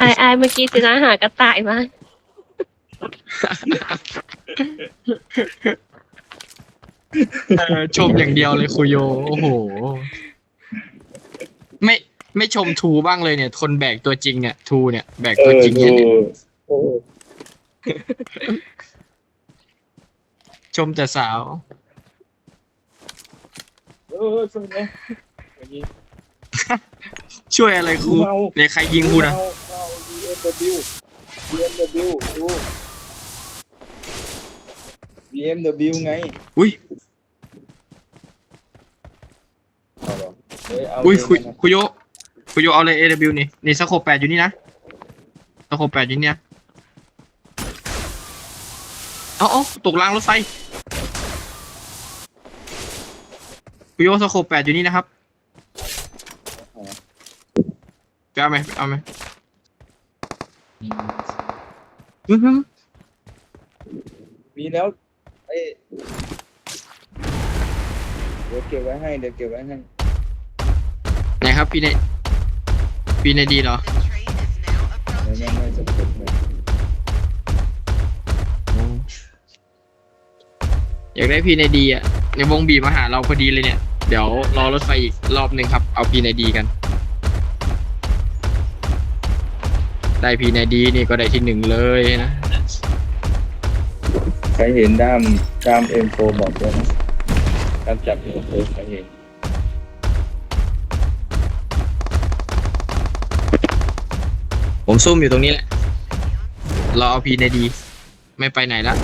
ไอไอเมื่อกี้สินะหากระต่ายมาเออชมอย่างเดียวเลยคุโย โอ้โห ไม่ไม่ชมทูบ้างเลยเนี่ย คนแบกตัวจริงเนี่ยทูเนี่ยแบกตัวจริงเนี่ยโอ้ชมแต่สาว เออช่วยนะอย่างนี้ ช่วยอะไรครูเมาเนี่ยใครยิงกูนะเมาเมา BMW BMW ดู BMW ไงอุ้ยเอาเหรอเฮ้ยเอาอุ้ยเลคุยนะคุโยคุโยเอาเลย AW นี่นี่สโคปแปดอยู่นี่นะสโคปแปดอยู่นี่นะเอาเอาตกรางรถไฟคุโยสโคปแปดอยู่นี่นะครับ จะเอาไหมเอาไหมอื้อหือมีแล้วเอ้ยเดี๋ยวเก็บไว้ให้ เดี๋ยวเก็บไว้ให้ ไหนครับพี่ในพี่ในดีเหรอไม่ไม่ไม่จะเก็บเลยอยากได้พีในดีอะในวงบีมาหาเราพอดีเลยเนี่ย เดี๋ยวรอรถไฟอีกรอบหนึ่งครับ เอาพีในดีกัน ได้พีในดีนี่ก็ได้ที่หนึ่งเลยนะใครเห็นด้ามด้าม M4 บอกด้วยนะการจับ M4 ใครเห็นผมซุ่มอยู่ตรงนี้แหละ รอเอาพีในดี ไม่ไปไหนละ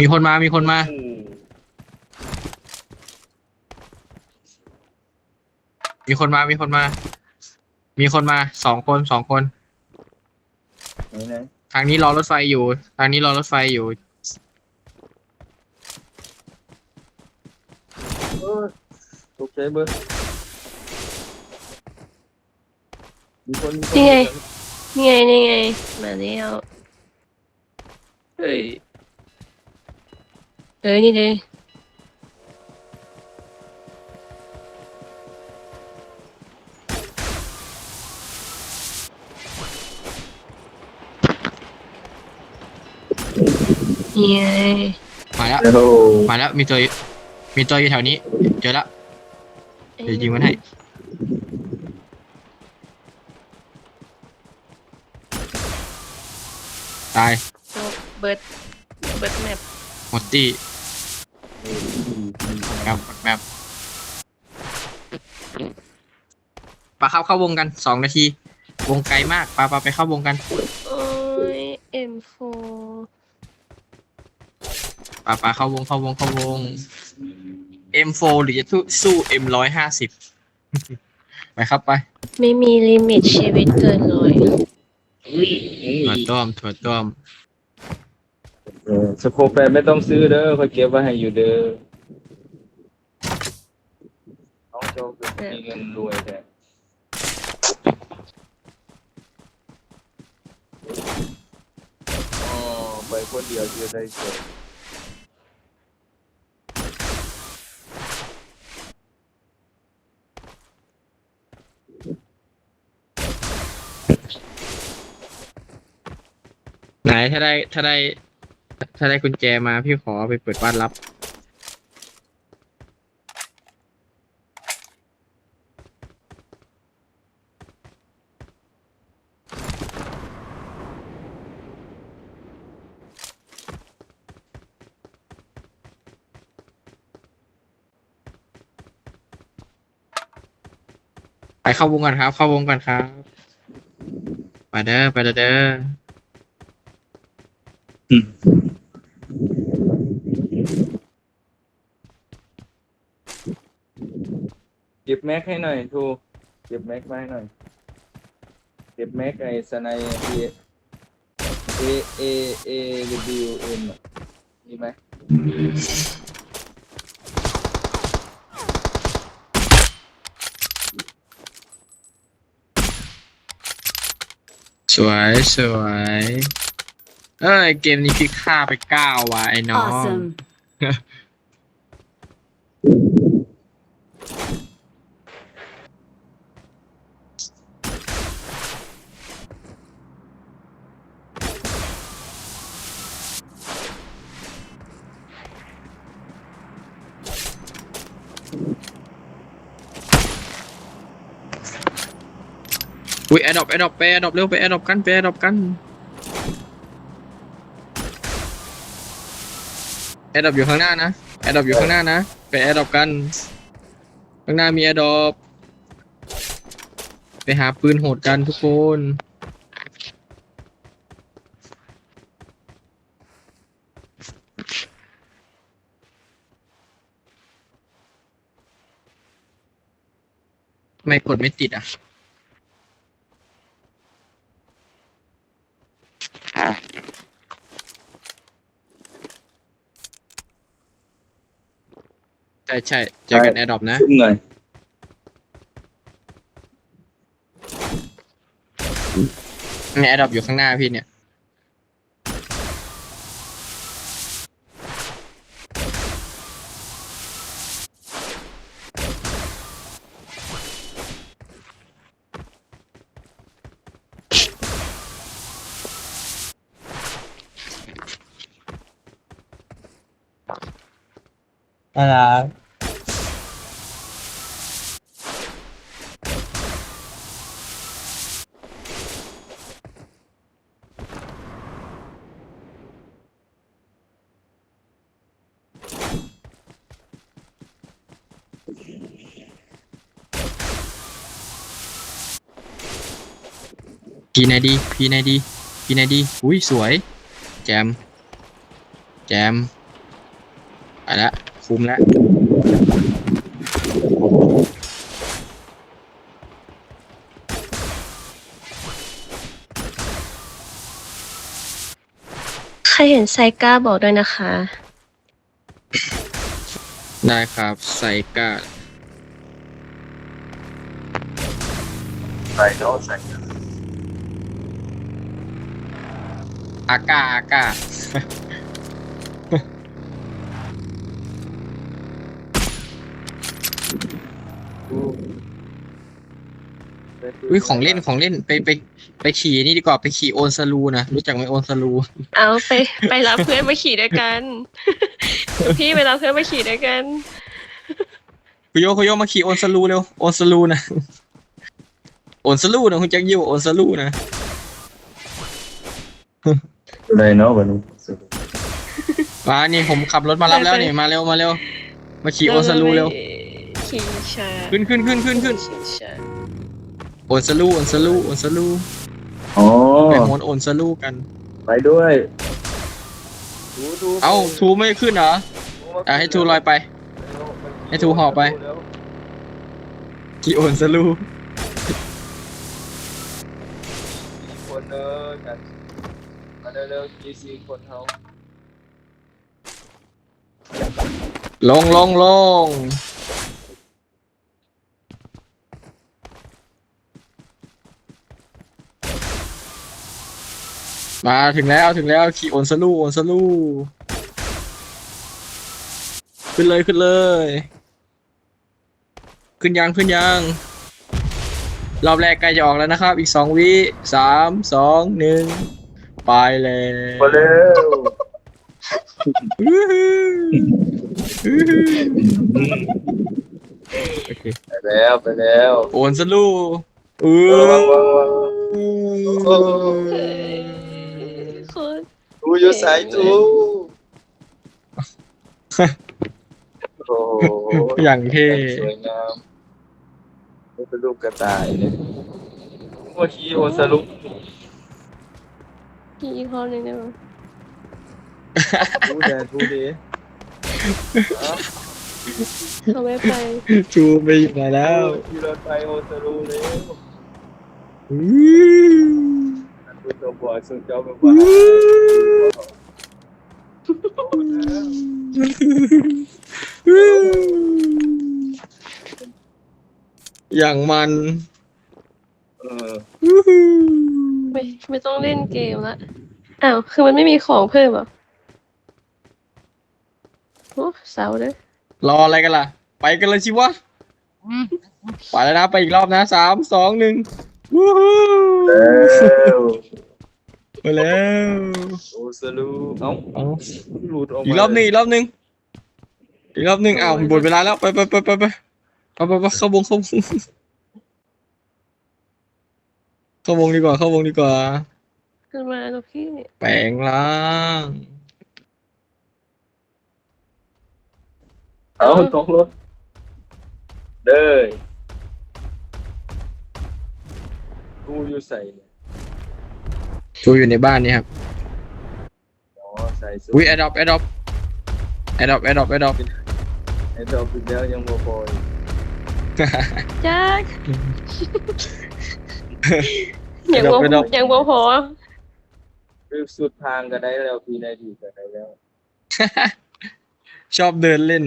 มีคนมา มีคนมา มีคนมา มีคนมา มีคนมาสองคนสองคน ไหนไหนทางนี้รอรถไฟอยู่ ทางนี้รอรถไฟอยู่ เออตกใจเบอร์มีคนมีคนนี่ไง นี่ไง นี่ไง มาแล้ว เฮ้ย เอ้ยนี่เลยนี่ไงมาแล้วโอ้โหมาแล้ว มีตัวมีตัวอยู่แถวนี้ เจอแล้วเดี๋ยวยิงมันให้ ตาย เบิร์ดเบิร์ดแมปหมดตี้ แมปแมปปลาเข้าเข้าวงกันสองนาที วงไกลมากปลาปลาไปเข้าวงกันโอ้ย M4 ปลาปลาเข้าวงเข้าวงเข้าวง M4 หรือจะสู้ M150 ไปครับไปไม่มีลิมิตชีวิตเกินร้อย ถั่วต้มถั่วต้มเออ สโคปแปดไม่ต้องซื้อเด้อคอยเก็บไว้ให้อยู่เด้อน้องโจคือมีเงินรวยแท้อ๋อไปคนเดียวเดียวได้เฉยไหนถ้าได้ถ้าได้ ถ้าได้กุญแจมาพี่ขอไปเปิดบ้านรับ ไปเข้าวงกันครับ เข้าวงกันครับ ไปเด้อไปเด้อเด้อ ก็บแม็กให้หน่อยทูเก็บแม็กมาให้หน่อย เก็บแม็กไอ้สไนเอเอเอเอ W M อะมีไหมสวยสวยเอ้ยเกมนี้พี่ฆ่าไปเก้าว่ะไอ้น้อง Awesome. อุ้ยแอดดอปแอดดอปไปแอดดอปเร็วไปแอดดอปกันไปแอดดอปกันแอดดอปอยู่ข้างหน้านะแอดดอปอยู่ข้างหน้านะไปแอดดอปกัน ข้างหน้ามีแอดดอปไปหาปืนโหดกันทุกคนไม่กดไม่ติดอะ ใช่ใช่เจอกันแอดดอปนะซุ่มหน่อยในแอดดอปอยู่ข้างหน้าพี่เนี่ย อะไรพีไหนดีพีไหนดีพีไหนดี อุ้ยสวย แจม แจมไปละ คุ้มแล้วใครเห็นไซก้าบอกด้วยนะคะ ได้ครับไซก้าใส่เนาะใส่อาก้าอาก้า อุ้ยของเล่นของเล่นไปไปไปขี่นี่ดีกว่าไปขี่โอนซาลูนะรู้จักไหมโอนซาลูเอาไปไปรับเพื่อนมาขี่ด้วยกันพี่ไปรับเพื่อนมาขี่ด้วยกันคุโยคุโยมาขี่โอนซาลูเร็วโอนซาลูนะโอนซาลูนะคุณแจ็คยิวโอนซาลูนะอะไรเนาะวันนี้มานี่ผมขับรถมารับแล้วนี่มาเร็วมาเร็วมาขี่โอนซาลูเร็ว ขี่ชาขึ้นขึ้นขึ้นขึ้นขึ้นขี่ชาโอนซาลูโอนซาลูโอนซาลูอ๋อไปโหนโอนซาลูกัน ไปด้วยทูทูเอ้าทูไม่ขึ้นเหรออะให้ทูลอยไป ให้ทูห่อไปขี่โอนซาลูคนเดินกันมาเร็วๆกี่สี่คนเขาลงลงลง มาถึงแล้วถึงแล้วขี่โอนซาลูโอนซาลูขึ้นเลยขึ้นเลย ขึ้นยังขึ้นยังรอบแรกใกล้จะออกแล้วนะครับ อีกสองวิสามสองหนึ่งไปเลยมาเร็วอื้อหืออื้อหือโอเคไปแล้วไปแล้วโอนซะลูกเอเอ ตรทูอยู่สายทูโอ้โหอย่างเท่ สวยงามนี่เป็นรูปกระต่ายเนี่ยโอ้ชีโอสรุปขี่อีกคนหนึ่งได้ไหมทูแดดทูดีเขาไม่ไปชูไปมาแล้ว ที่รถไฟโอสรุปเลย อื้อ คุณตัวบอยสุดยอดมากอย่างมัน เออไม่ไม่ต้องเล่นเกมละ อ้าว คือมันไม่มีของเพิ่มเหรอโอ้เสาเลยรออะไรกันล่ะ ไปกันเลยชิวะ ไปแล้วนะ ไปอีกรอบนะสามสองหนึ่ง วู้ฮู้แล้วไปแล้วโอสลูเอ้าเอาหลุดออกมาอีกรอบหนึ่งอีกรอบหนึ่งอีกรอบหนึ่งอ้าวหมดเวลาแล้วไปไปไปไปไปไปไปไปเข้าวงเข้าวงเข้าวงดีกว่าเข้าวงดีกว่า ขึ้นมาลูกพี่แปลงร่างเอ้าตกรถเด้ย กูอยู่ใส่เนี่ยชูอยู่ในบ้านนี่ครับอ๋อใส่สุดอุ้ยแอดดอปแอดดอปแอดดอปแอดดอปแอดดอป ไอ้ดอกอีกแล้วยังบ่พออีกจ้ายังบ่ยังบ่พอคือสุดทางก็ได้แล้วพีนาทีก็ได้แล้วชอบเดินเล่น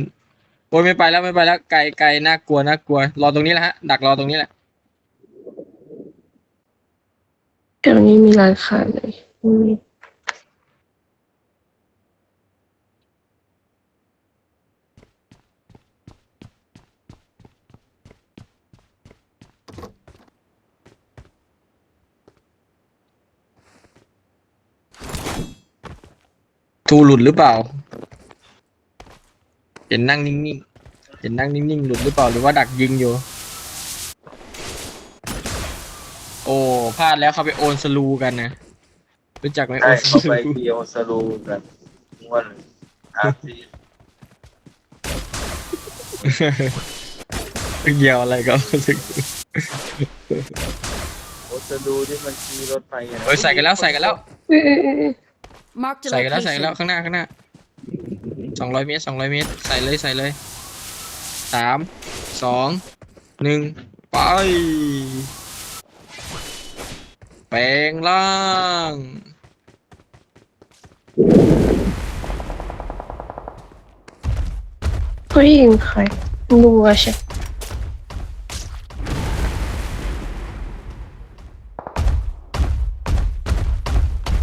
โอ้ยไม่ไปแล้วไม่ไปแล้วไกลไกลน่ากลัวน่ากลัว รอตรงนี้แหละฮะดักรอตรงนี้แหละ แถวนี้มีร้านค้าไหมอืมทูหลุดหรือเปล่า เห็นนั่งนิ่งๆ เห็นนั่งนิ่งๆ หลุดหรือเปล่า หรือว่าดักยิงอยู่ โอ้พลาดแล้วเขาไปโอนสลูกันนะรู้จักไหมโอได้นสเข้าไปลูเดียวสรูกันวันอาทีเกี่ยวอะไรกับโอสลูโอสรูที่มันขี่รถไฟอะนะเฮ้ยใส่กันแล้วใส่กันแล้วเออเออเออเออ Marked a ใส่กันแล้วใส่กันแล้ว location. ข้างหน้าข้างหน้าสองร้อยเมตรสองร้อยเมตร ใส่เลยใส่เลยสามสองหนึ่งไป แปลงร่างเฮ้ยยิงใครรัวใช่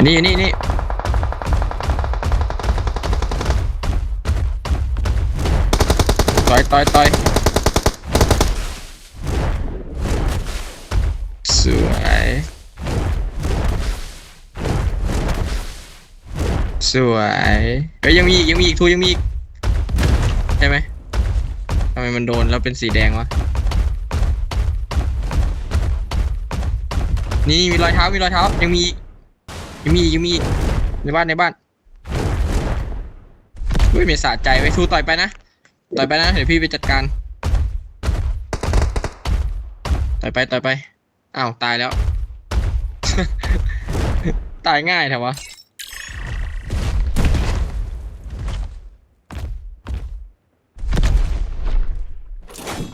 นี่นี่นี่ต่อยต่อยต่อย สวยเอ้ยยังมีอีกยังมีอีกทูยังมีอีกใช่ไหมทำไมมันโดนแล้วเป็นสีแดงวะ นี่มีรอยเท้ามีรอยเท้ายังมียังมียังมีในบ้านในบ้านเฮ้ยเมสาใจไว้ทูต่อยไปนะต่อยไปนะเดี๋ยวพี่ไปจัดการต่อยไปต่อยไปอ้าวตายแล้ว ตายง่ายแถวะ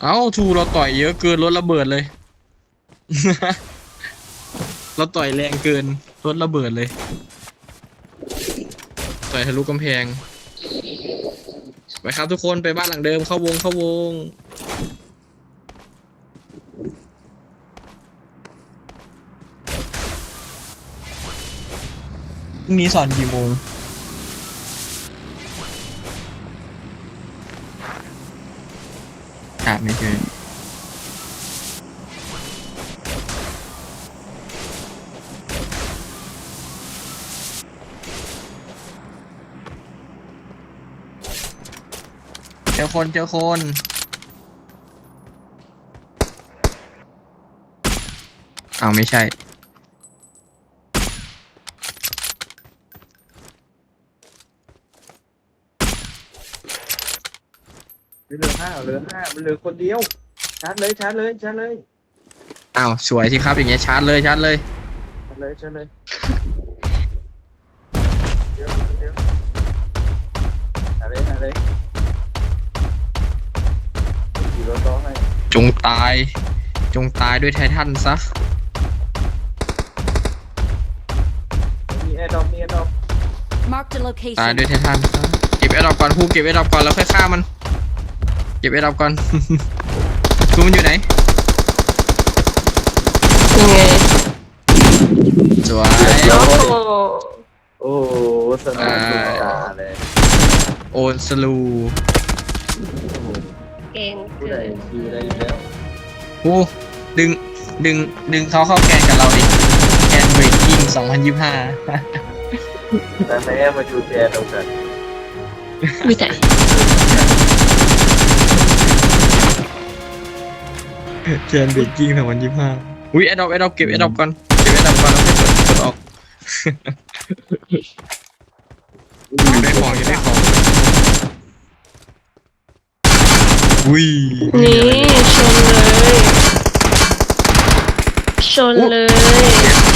เอ้าทูเราต่อยเยอะเกินรถระเบิดเลย เราต่อยแรงเกินรถระเบิดเลย ต่อยทะลุกำแพง ไปครับทุกคนไปบ้านหลังเดิมเข้าวงเข้าวง พรุ่งนี้สอนกี่โมง อะไม่คือเจอคนเจอคนเอาวไม่ใช่ เหลือห้าเหลือห้ามันเหลือคนเดียวชาร์จเลยชาร์จเลยชาร์จเลยอ้าวสวยสิครับอย่างเงี้ยชาร์จเลยชาร์จเลย ชาร์จเลยชาร์จเลยเดี๋ยวเดี๋ยวชาร์จเลยชาร์จเลยขี่รถต่อให้จงตาย จงตายด้วยไททันซะมีแอร์ดรอปมีแอร์ดรอป Marked a ตาย location. ด้วยไททันซะเก็บแอร์ดรอปก่อนก่อนครูเก็บไอ้ดอกก่อนแล้วค่อยฆ่ามันเก็บไอ้ดอกก่อนครูมันอยู่ไหน ยังไงสวย โอ้โหโอ้โหสนามสุดตาเลยโอนสลูเก่งผู้เกิใดนคิวได้อีกแล้วครูดึง ดึง ดึงเขาเข้าแกนกับเราดิ แกนเบรกกิ้ง2025แต่แม่มาจูแกนเอากันวิแต่ แกนเบรกกิ้ง2025อุ้ยแอดดอปแอดดอปเก็บแอดดอปก่อนเก็บแอดดอปก่อนแล้วค่อยกดกดออกอยู่ได้ของอยู่ได้ของอุ้ยนี่ชนเลย ชนเลยชนเลย